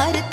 पर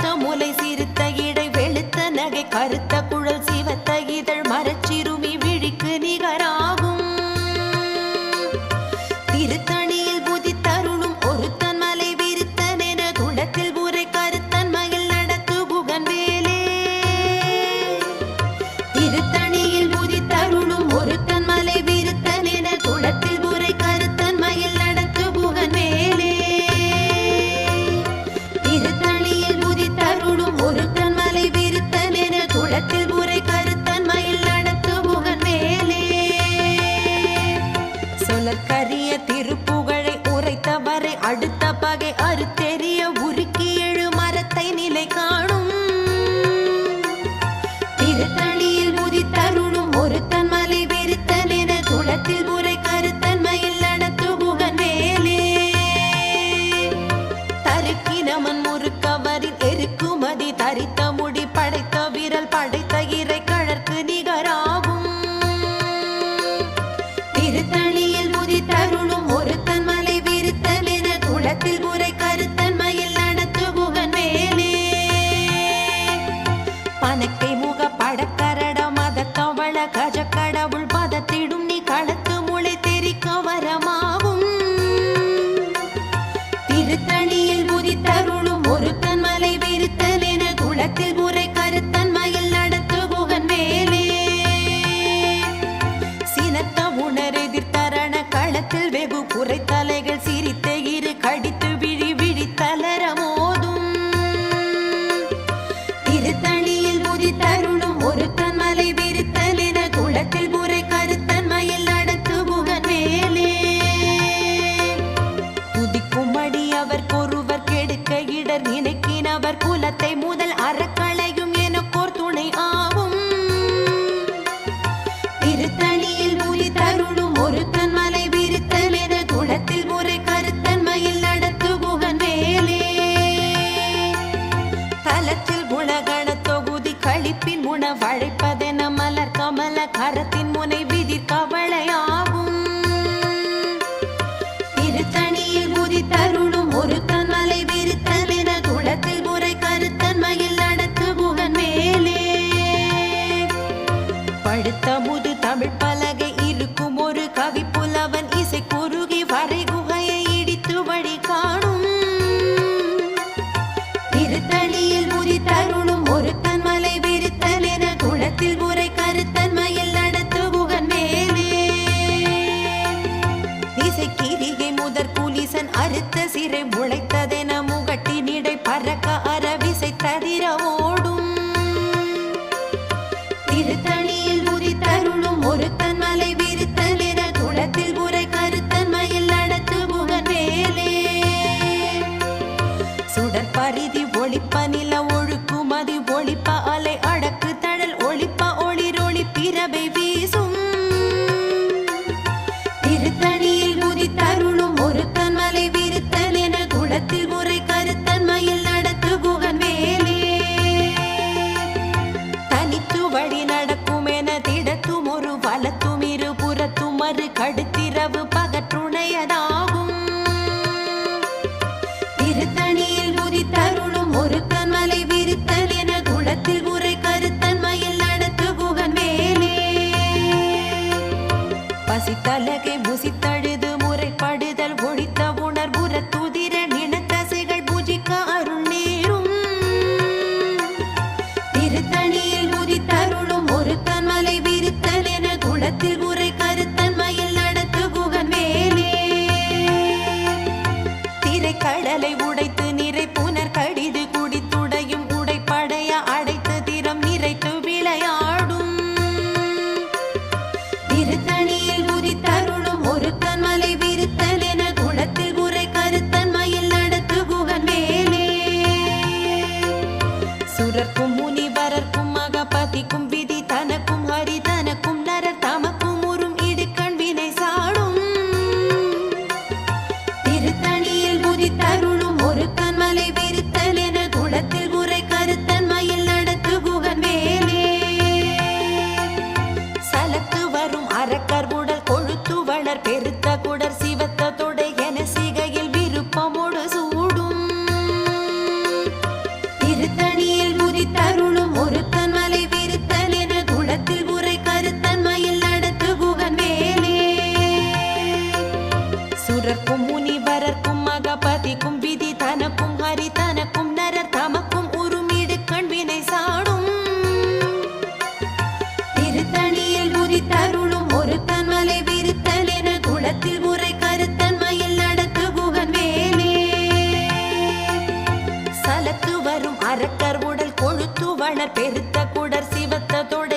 பெருத்த சிவத்த தொடை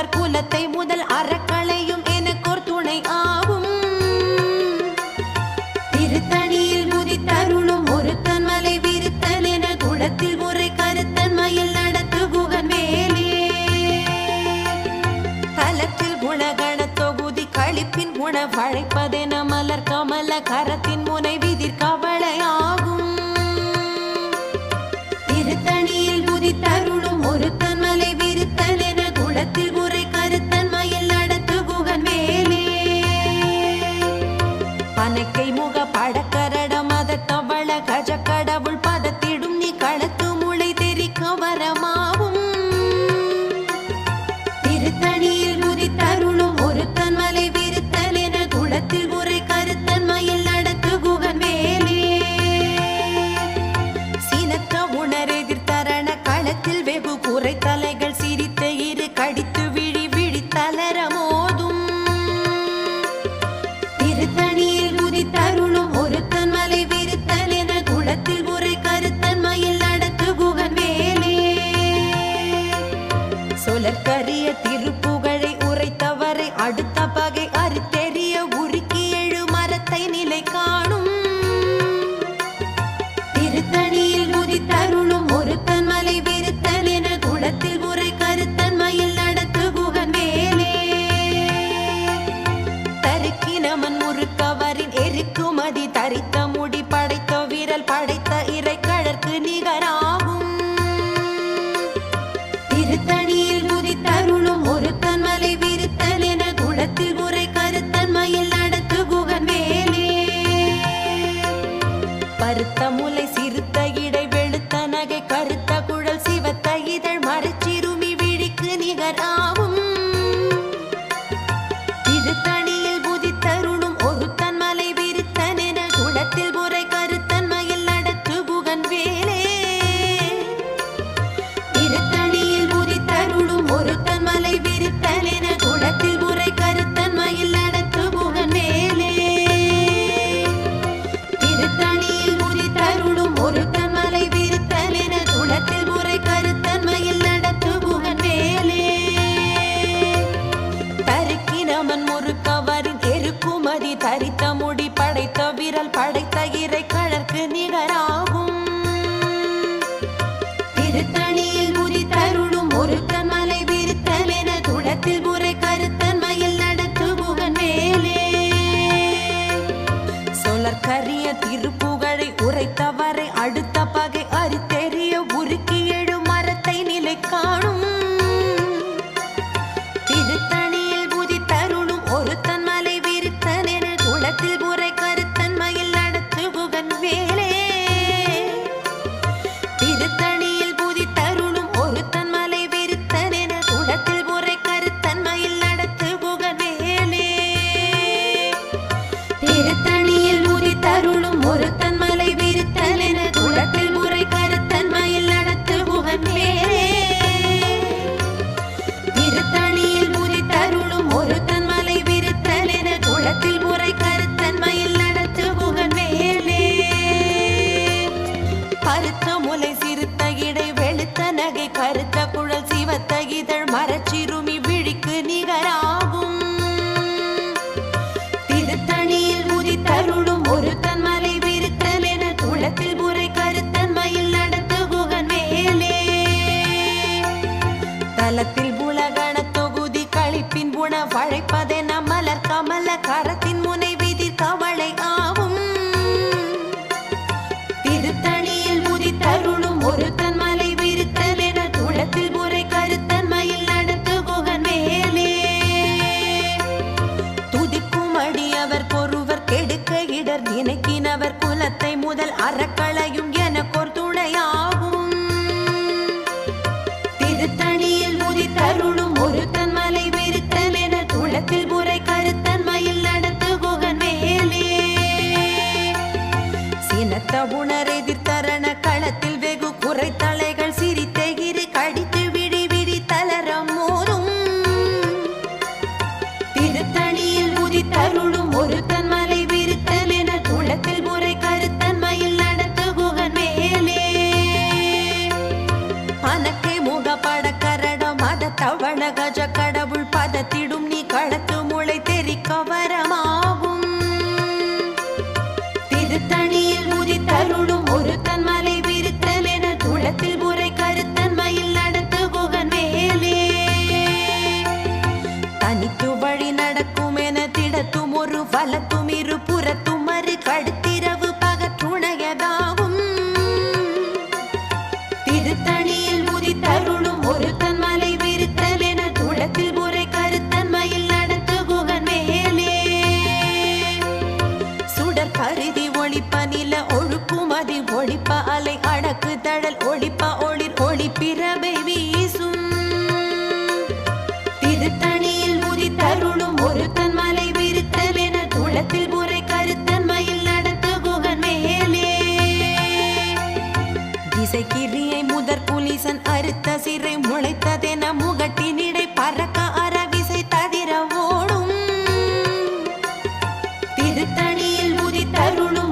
நினைக்கினவர் குலத்தை முதல் அற சொலற்கரிய திருப்புகழை தயிரை கலர்க்கு நிகரா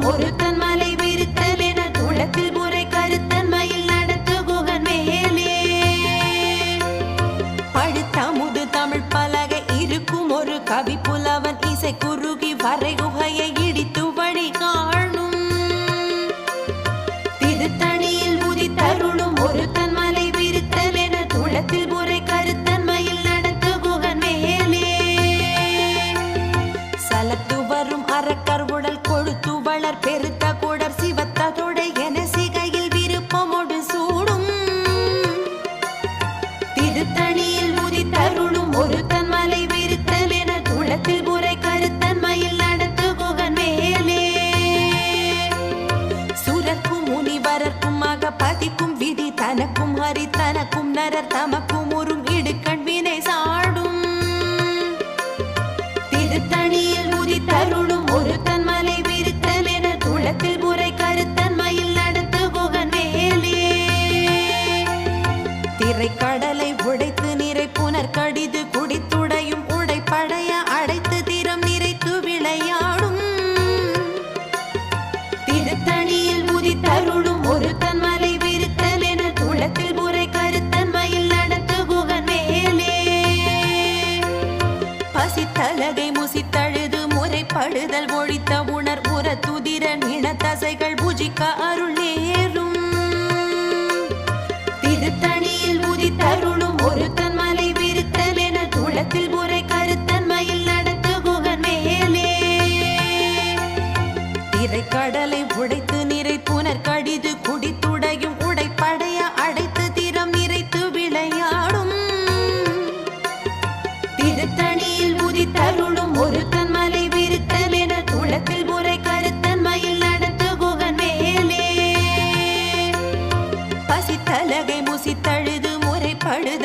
ஒருத்தன் மலை விருத்தல் என குளத்தில் முறை கருத்தன் மயில் நடத்து குகன் மேலே. படுத்த முது தமிழ் பலகை இருக்கும் ஒரு கவி புலவன் இசைக்குரு தம அருளே.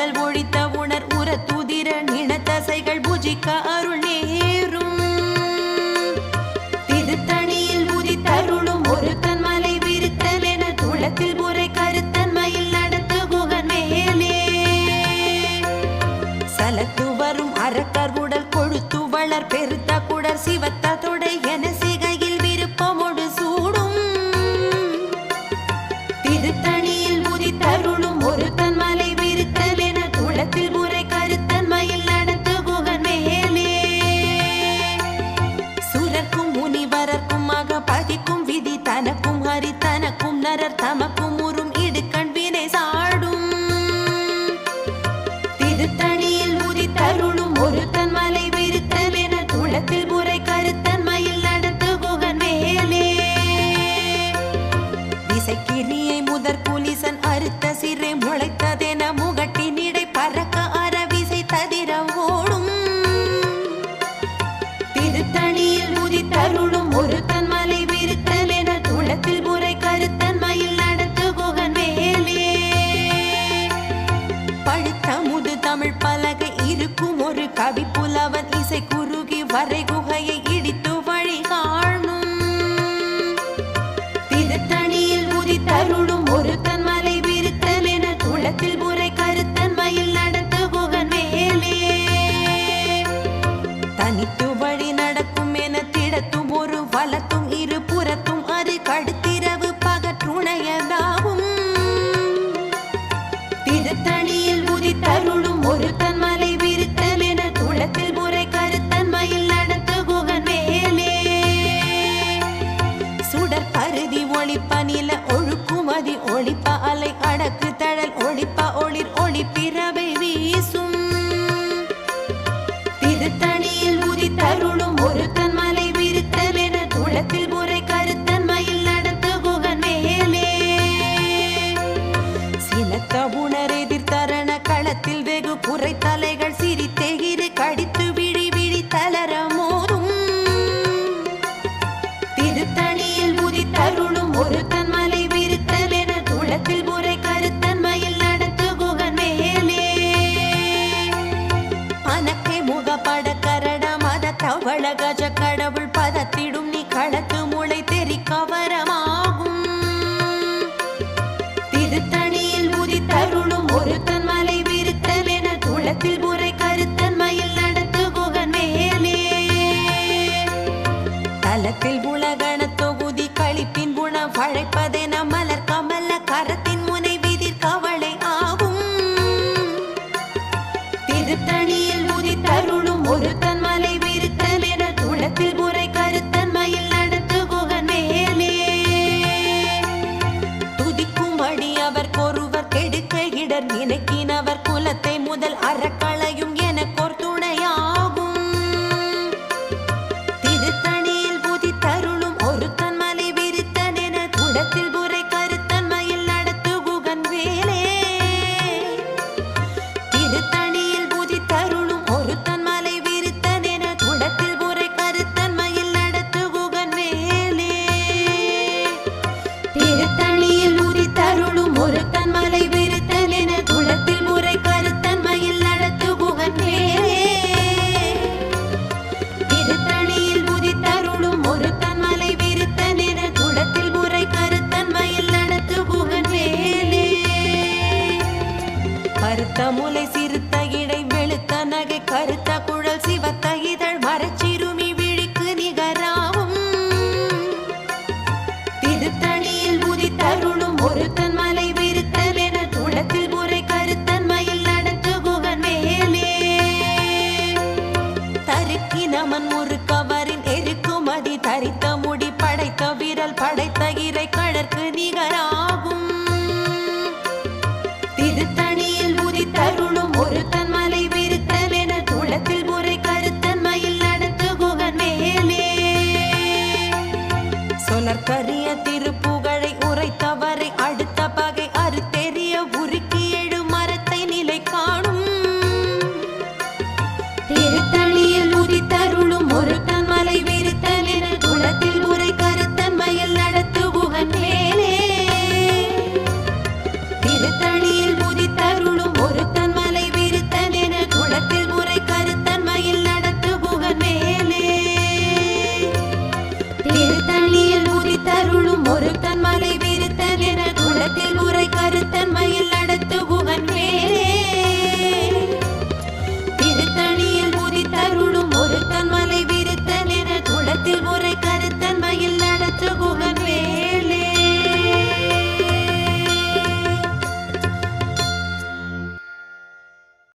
உடல் ஒழித்த உணர் உர துதிர நினத்தசைகள் பூஜிக்க அருள் தனக்கும் ஹரி தனக்கும் நரர் தமக்கும்